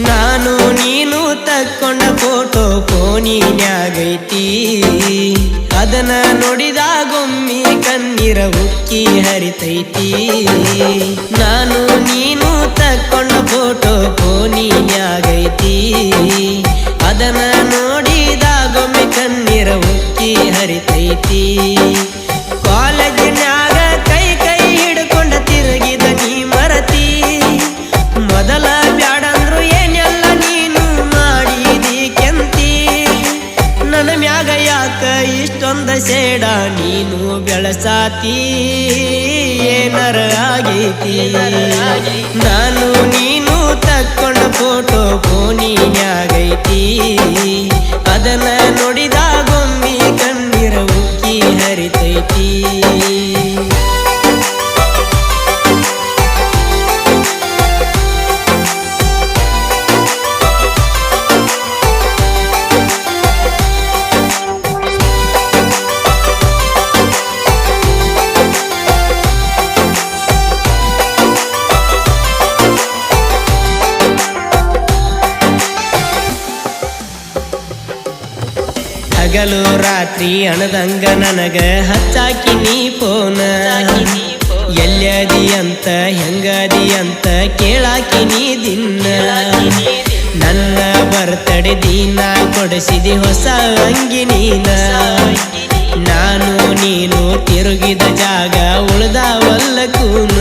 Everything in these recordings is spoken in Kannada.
ನಾನು ನೀನು ತಕ್ಕೊಂಡ ಫೋಟೋ ಕೋನಿನ್ಯಾಗೈತಿ. ಅದನ್ನ ನೋಡಿದಾಗೊಮ್ಮಿ ಕಣ್ಣೀರ ಉಕ್ಕಿ ಹರಿತೈತಿ. ನಾನು ನೀನು ತಕ್ಕೊಂಡ ಫೋಟೋ ಏನರ ಆಗೈತಿ ನಾನು ನೀನು ತಕ್ಕೊಂಡ ಫೋಟೋ ಫೋನಿನ್ಯಾಗೈತಿ. ಅದನ್ನ ನೋಡಿದಾಗೊಮ್ಮೆ ಕಣ್ಣೀರ ಉಕ್ಕಿ ಹರಿತೈತಿ. ಹಗಲು ರಾತ್ರಿ ಅಣದಂಗ ನನಗ ಹಚ್ಚಾಕಿ ನೀ ಫೋನ ಎಲ್ಲದಿ ಅಂತ ಹೆಂಗದಿ ಅಂತ ಕೇಳಾಕಿ ನೀ ದಿನ ನನ್ನ ಬರ್ತಡೆ ದಿನ ಕೊಡಿಸಿದಿ ಹೊಸ ಅಂಗಿ ನೀನ. ನಾನು ನೀನು ತಿರುಗಿದ ಜಾಗ ಉಳ್ದಾವಲ್ಲ ಕೂನ.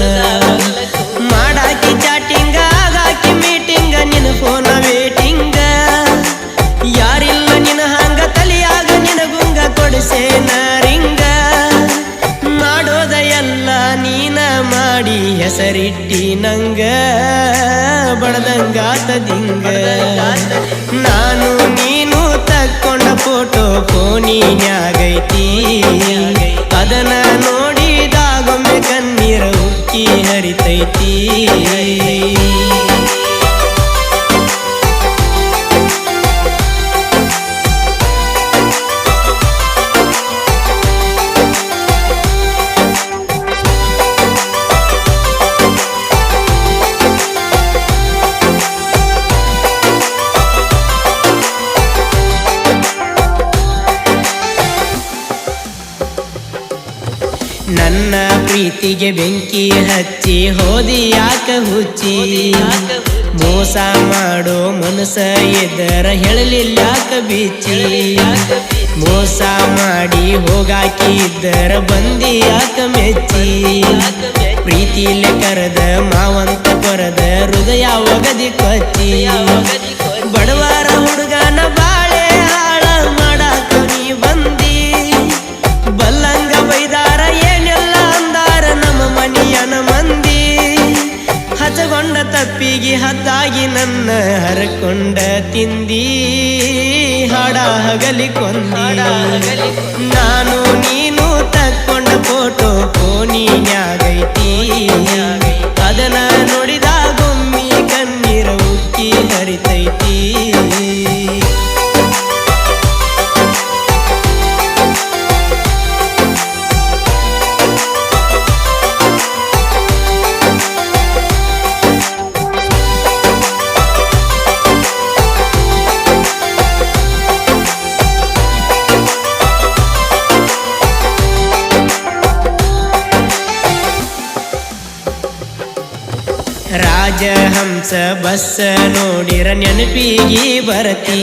ಹೆಸರಿಟ್ಟಿ ನಂಗ ಬಡದಂಗಾತದಿಂಗ ನಾನು ನೀನು ತಕ್ಕೊಂಡ ಫೋಟೋ ಫೋನಿನ್ಯಾಗೈತಿ. ಅದನ್ನ ನೋಡಿದಾಗೊಮ್ಮೆ ಕಣ್ಣೀರ ಉಕ್ಕಿ ಹರಿತೈತಿ. ಪ್ರೀತಿಗೆ ಬೆಂಕಿ ಹಚ್ಚಿ ಹೋದಿ ಯಾಕ ಹುಚ್ಚಿ? ಮೋಸ ಮಾಡೋ ಮನಸ ಎದರ ಹೇಳಲಿಲ್ಲ ಬಿಚ್ಚಿ ಮೋಸ ಮಾಡಿ ಹೋಗಾಕಿ ಇದ್ದರ ಬಂದಿ ಯಾಕ ಮೆಚ್ಚಿ? ಪ್ರೀತಿಲೆ ಕರೆದ ಮಾವಂತ ಕೊರದ ಹೃದಯ ಒಗದಿ ಕೊಚ್ಚಿ. ಬಡವರ ತಪ್ಪಿಗೆ ಹತ್ತಾಗಿ ನನ್ನ ಹರಕೊಂಡ ತಿಂದಿ ಹಾಡ ಹಗಲಿ ಕೊಂದ. ನೀನು ರಾಜಹಂಸ ಬಸ್ಸ ನೋಡಿರ ನೆನಪಿಗೆ ಬರತಿ.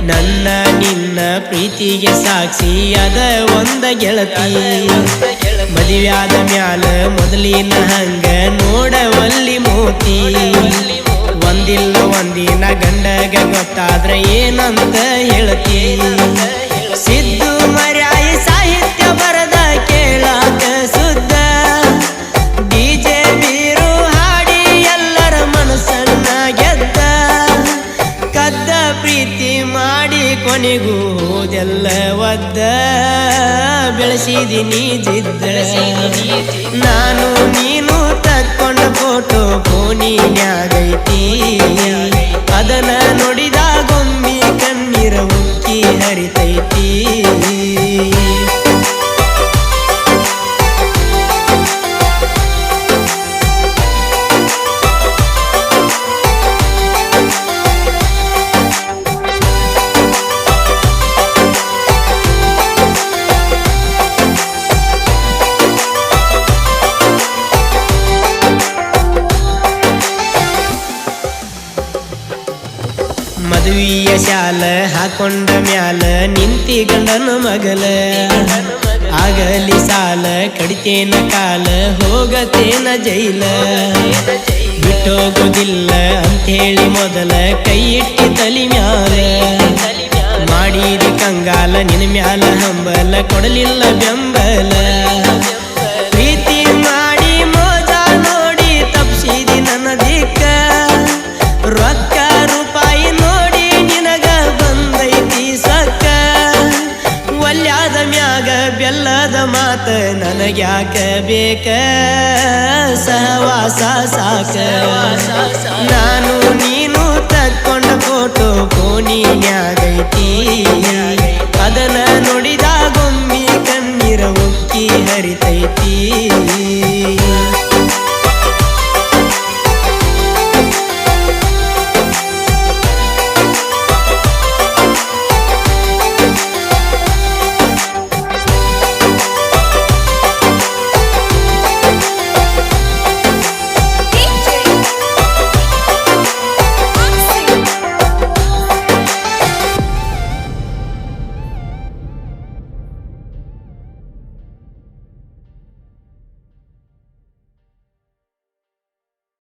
ನನ್ನ ನಿನ್ನ ಪ್ರೀತಿಗೆ ಸಾಕ್ಷಿ ಅದ ಒಂದ ಗೆಳತಿ. ಮದುವೆಯಾದ ಮ್ಯಾಲ ಮೊದಲಿನ ಹಂಗ ನೋಡವಲ್ಲಿ ಮೋತಿ. ಒಂದಿಲ್ಲ ಒಂದಿನ ಗಂಡಗ ಗೊತ್ತಾದ್ರೆ ಏನಂತ ಹೇಳತಿ. ಸಿದ್ದು ಮರ್ಯಾಯಿ ಸಾಹಿತ್ಯ ಬರದ ಕೇಳಾಕ ಹೋದೆಲ್ಲ ಒದ್ದ. ಬೆಳೆಸಿದಿನಿ ಜಿದ್ದ. ನಾನು ನೀನು ಶಾಲ ಹಾಕೊಂಡ ಮ್ಯಾಲ ನಿಂತಿ ಗಂಡನ ಮಗಲ. ಆಗಲಿ ಸಾಲ, ಕಡಿತೇನ ಕಾಲ, ಹೋಗತೇನ ಜೈಲ. ಬಿಟ್ಟೋಗುದಿಲ್ಲ ಅಂಥೇಳಿ ಮೊದಲ ಕೈ ಇಟ್ಟಿ ತಲಿ ಮ್ಯಾಲ. ಮಾಡಿದ ಕಂಗಾಲ ನಿನ್ನ ಮ್ಯಾಲ ಹಂಬಲ, ಕೊಡಲಿಲ್ಲ ಬೆಂಬಲ. ಮಾತ ನನಗ್ಯಾಕ ಬೇಕ? ಸಹವಾಸ ಸಾಕ. ನಾನು ನೀನು ತಕ್ಕೊಂಡ ಫೋಟೋ ಕೋನಿಯಾಗೈತಿ ಅದನ್ನ ನೋಡಿದಾಗೊಮ್ಮಿ ಕಣ್ಣೀರ ಉಕ್ಕಿ ಹರಿತೈತಿ.